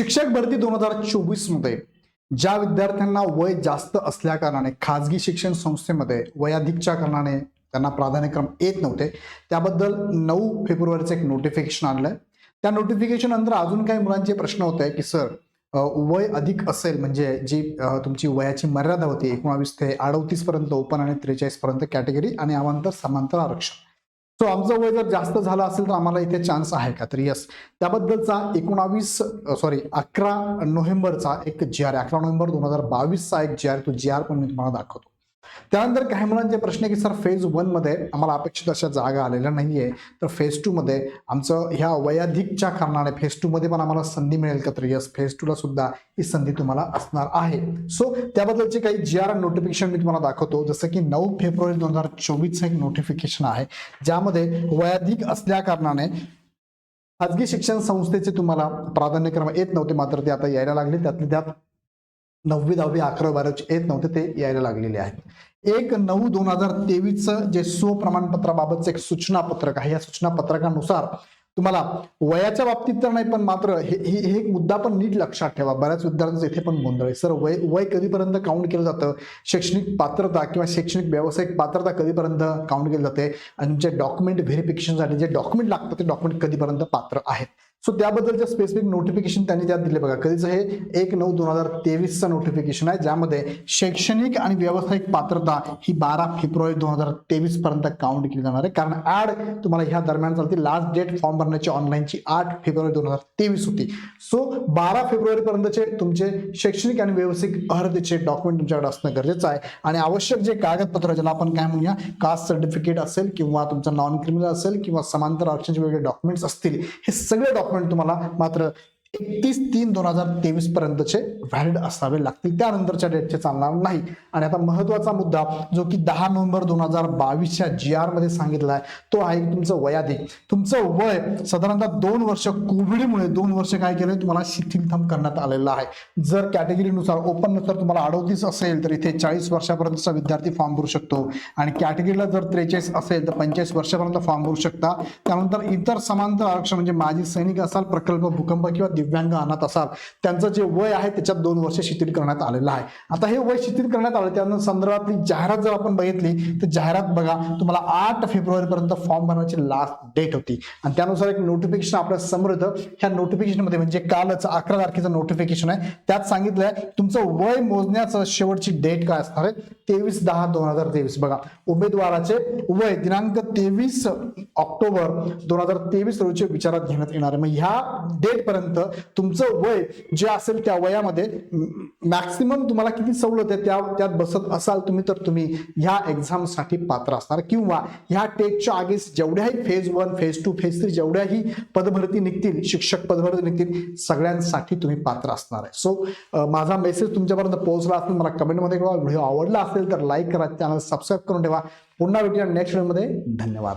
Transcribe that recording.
शिक्षक भरती दोन हजार चोवीसमध्ये ज्या विद्यार्थ्यांना वय जास्त असल्या कारणाने खाजगी शिक्षण संस्थेमध्ये वयाधिकच्या कारणाने त्यांना प्राधान्यक्रम येत नव्हते त्याबद्दल नऊ फेब्रुवारीचं एक नोटिफिकेशन आणलंय त्या नोटिफिकेशन नंतर अजून काही मुलांचे प्रश्न होते की सर वय अधिक असेल म्हणजे जी तुमची वयाची मर्यादा होती एकोणावीस ते अडतीस पर्यंत ओपन आणि त्रेचाळीस पर्यंत कॅटेगरी आणि अवांतर समांतर आरक्षण. सो आमचं वय जर जास्त झालं असेल तर आम्हाला इथे चान्स आहे का? तर यस त्याबद्दलचा एकोणावीस सॉरी अकरा नोव्हेंबरचा एक जी आर अकरा नोव्हेंबर दोन हजार बावीसचा एक जी आर तो जी आर पण मी तुम्हाला दाखवतो. त्यानंतर काही मुलांचे प्रश्न की सर फेज वनमध्ये आम्हाला अपेक्षित अशा जागा आलेल्या नाहीये. तर फेज टू मध्ये आमचं ह्या वयाधिकच्या कारणाने फेज टू मध्ये पण आम्हाला संधी मिळेल का? तर यस फेज टूला सुद्धा ही संधी तुम्हाला असणार आहे. सो त्याबद्दलचे काही जी आर नोटिफिकेशन मी तुम्हाला दाखवतो. जसं की नऊ फेब्रुवारी दोन हजार चोवीसचं एक नोटिफिकेशन आहे ज्यामध्ये वयाधिक असल्या कारणाने खाजगी शिक्षण संस्थेचे तुम्हाला प्राधान्यक्रम येत नव्हते मात्र ते आता यायला लागले. त्यातले त्यात नववी दहावी अकरावी बारावीचे येत नव्हते ते यायला लागलेले आहेत. एक नऊ दोन हजार तेवीसचं जे स्वप्रमाणपत्राबाबतचं एक सूचना पत्रक आहे या सूचना पत्रकानुसार तुम्हाला वयाच्या बाबतीत तर नाही पण मात्र हे हे हे एक मुद्दा पण नीट लक्षात ठेवा. बऱ्याच विद्यार्थ्यांचं इथे पण गोंधळ आहे. सर वय वय कधीपर्यंत काउंट केलं जातं? शैक्षणिक पात्रता किंवा शैक्षणिक व्यावसायिक पात्रता कधीपर्यंत काउंट केली जाते? आणि तुमचे डॉक्युमेंट व्हेरिफिकेशनसाठी जे डॉक्युमेंट लागतात ते डॉक्युमेंट कधीपर्यंत पात्र आहेत? सो त्याबद्दलच्या स्पेसिफिक नोटिफिकेशन त्यांनी त्यात दिले बघा. कधीच हे? एक नऊ दोन हजार तेवीसचं नोटिफिकेशन आहे ज्यामध्ये शैक्षणिक आणि व्यावसायिक पात्रता ही बारा फेब्रुवारी दोन हजार तेवीस पर्यंत काउंट केली जाणार आहे. कारण ऍड तुम्हाला ह्या दरम्यान चालते लास्ट डेट फॉर्म भरण्याची ऑनलाईनची आठ फेब्रुवारी दोन हजार तेवीस होती. सो बारा फेब्रुवारी पर्यंतचे तुमचे शैक्षणिक आणि व्यावसायिक अर्हतेचे डॉक्युमेंट तुमच्याकडे असणं गरजेचं आहे. आणि आवश्यक जे कागदपत्र ज्याला आपण काय म्हणूया? कास्ट सर्टिफिकेट असेल किंवा तुमचं नॉन क्रिमिनल असेल किंवा समांतर आरक्षणचे वेगळे डॉक्युमेंट्स असतील हे सगळे डॉक्युमेंट तुम्हाला मात्र एकतीस तीन दोन हजार तेवीस पर्यंतचे व्हॅलिड असावे लागतील. त्यानंतरच्या डेटचे चालणार नाही. आणि आता महत्त्वाचा मुद्दा जो की दहा नोव्हेंबर दोन हजार बावीसच्या जी आरमध्ये सांगितला आहे तो आहे तुमचं वयाधिक तुमचं वय साधारणतः दोन वर्ष कोविडमुळे दोन वर्ष काय केलं तुम्हाला शिथिलथम करण्यात आलेलं आहे. जर कॅटेगरीनुसार ओपननुसार तुम्हाला अडोतीस असेल तर इथे चाळीस वर्षापर्यंतचा विद्यार्थी फॉर्म भरू शकतो. आणि कॅटेगरीला जर त्रेचाळीस असेल तर पंचेचाळीस वर्षापर्यंत फॉर्म भरू शकता. त्यानंतर इतर समांतर आरक्षण म्हणजे माजी सैनिक असाल प्रकल्प भूकंप किंवा दिव्यांग अनाथ असाल त्यांचं जे वय आहे त्याच्यात दोन वर्ष शिथिल करण्यात आलेलं आहे. आता हे वय शिथिल करण्यात आलं त्या संदर्भातली जाहिरात जर आपण बघितली तर जाहिरात बघा तुम्हाला आठ फेब्रुवारी पर्यंत फॉर्म भरण्याची लास्ट डेट होती. आणि त्यानुसार एक नोटिफिकेशन आपल्यासमोर येतं. ह्या नोटिफिकेशनमध्ये म्हणजे कालच अकरा तारखेचं नोटिफिकेशन आहे. त्यात सांगितलंय तुमचं वय मोजण्याचं शेवटची डेट काय असणार आहे? तेवीस दहा दोन हजार तेवीस. बघा उमेदवाराचे वय दिनांक तेवीस ऑक्टोबर दोन हजार तेवीस रोजी विचारात घेण्यात येणार आहे. मग ह्या डेटपर्यंत तुमचं वय जे असेल त्या वयामध्ये मॅक्सिमम तुम्हाला किती सवलत आहे त्या त्यात बसत असाल तुम्ही तर तुम्ही ह्या एक्झामसाठी पात्र असणार. किंवा ह्या टेटच्या आगीस जेवढ्याही phase one phase two phase three जेवढ्याही पदभरती निघतील शिक्षक पदभरती निघतील सगळ्यांसाठी तुम्ही पात्र असणार आहे. सो माझा मेसेज तुमच्यापर्यंत पोहोचला असेल मला कमेंटमध्ये कळवा व्हिडिओ आवडला असेल तर लाईक करा चॅनल सबस्क्राईब करून ठेवा. पुन्हा भेटूया नेक्स्ट व्हिडिओमध्ये धन्यवाद.